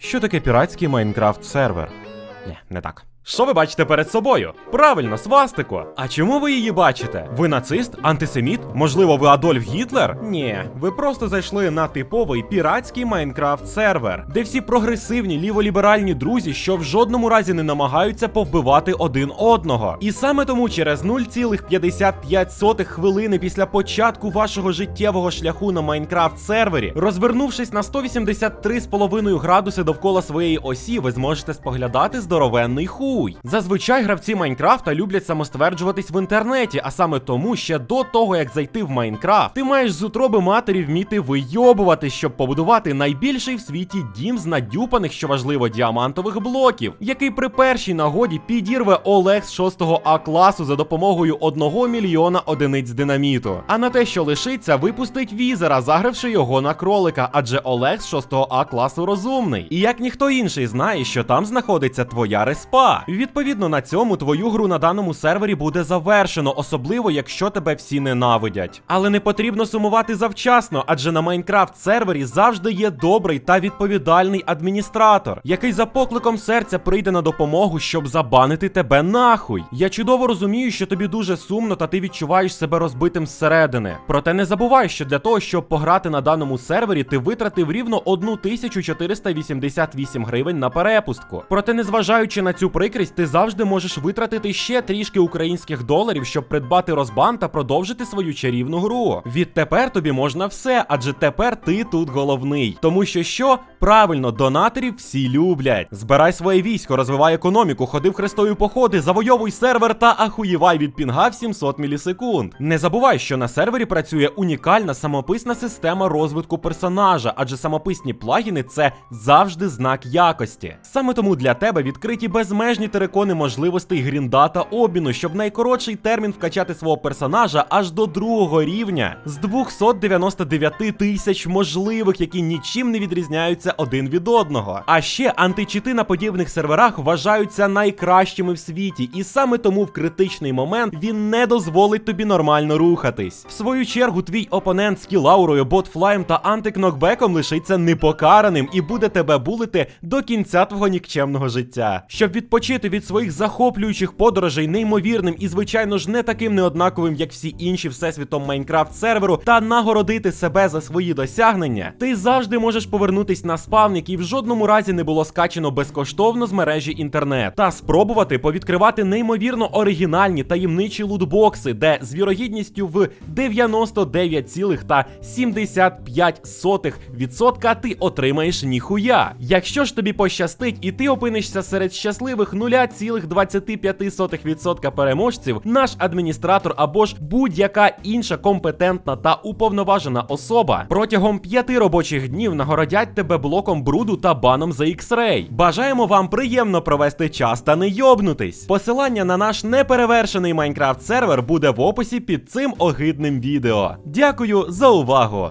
Що таке піратський Майнкрафт сервер? Не, не так. Що ви бачите перед собою? Правильно, свастику. А чому ви її бачите? Ви нацист, антисеміт? Можливо, ви Адольф Гітлер? Ні, ви просто зайшли на типовий піратський Майнкрафт сервер, де всі прогресивні ліволіберальні друзі, що в жодному разі не намагаються повбивати один одного. І саме тому через 0,55 хвилини після початку вашого життєвого шляху на Майнкрафт сервері, розвернувшись на 183,5 градуси довкола своєї осі, ви зможете споглядати здоровенний хуй. Зазвичай гравці Майнкрафта люблять самостверджуватись в інтернеті, а саме тому, ще до того як зайти в Майнкрафт, ти маєш з утроби матері вміти вийобувати, щоб побудувати найбільший в світі дім з надюпаних, що важливо, діамантових блоків, який при першій нагоді підірве Олег з 6 А класу за допомогою 1 мільйона одиниць динаміту. А на те, що лишиться, випустить візера, загравши його на кролика, адже Олег з 6 А класу розумний. І як ніхто інший знає, що там знаходиться твоя респа. Відповідно на цьому твою гру на даному сервері буде завершено, особливо якщо тебе всі ненавидять. Але не потрібно сумувати завчасно, адже на Майнкрафт сервері завжди є добрий та відповідальний адміністратор, який за покликом серця прийде на допомогу, щоб забанити тебе нахуй. Я чудово розумію, що тобі дуже сумно, та ти відчуваєш себе розбитим зсередини. Проте не забувай, що для того, щоб пограти на даному сервері, ти витратив рівно 1488 гривень на перепустку. Проте, незважаючи на цю прикрість, ти завжди можеш витратити ще трішки українських доларів, щоб придбати розбан та продовжити свою чарівну гру. Відтепер тобі можна все, адже тепер ти тут головний. Тому що що? Правильно, донаторів всі люблять. Збирай своє військо, розвивай економіку, ходи в хрестові походи, завойовуй сервер та ахуєвай від пінга в 700 мілісекунд. Не забувай, що на сервері працює унікальна самописна система розвитку персонажа, адже самописні плагіни це завжди знак якості. Саме тому для тебе відкриті безмежні терикони можливостей грінда та обміну, щоб найкоротший термін вкачати свого персонажа аж до другого рівня з 299 тисяч можливих, які нічим не відрізняються один від одного. А ще античити на подібних серверах вважаються найкращими в світі, і саме тому в критичний момент він не дозволить тобі нормально рухатись. В свою чергу, твій опонент з кілаурою, ботфлаєм та антикнокбеком лишиться непокараним і буде тебе булити до кінця твого нікчемного життя. Щоб відпочити від своїх захоплюючих подорожей неймовірним і, звичайно ж, не таким неоднаковим, як всі інші всесвітом Майнкрафт серверу, та нагородити себе за свої досягнення, ти завжди можеш повернутись на спавн, який в жодному разі не було скачено безкоштовно з мережі інтернет, та спробувати повідкривати неймовірно оригінальні таємничі лутбокси, де з вірогідністю в 99,75% ти отримаєш ніхуя. Якщо ж тобі пощастить і ти опинишся серед щасливих 0,25% переможців, наш адміністратор або ж будь-яка інша компетентна та уповноважена особа протягом п'яти робочих днів нагородять тебе блоком бруду та баном за X-Ray. Бажаємо вам приємно провести час та не йобнутись. Посилання на наш неперевершений Майнкрафт сервер буде в описі під цим огидним відео. Дякую за увагу!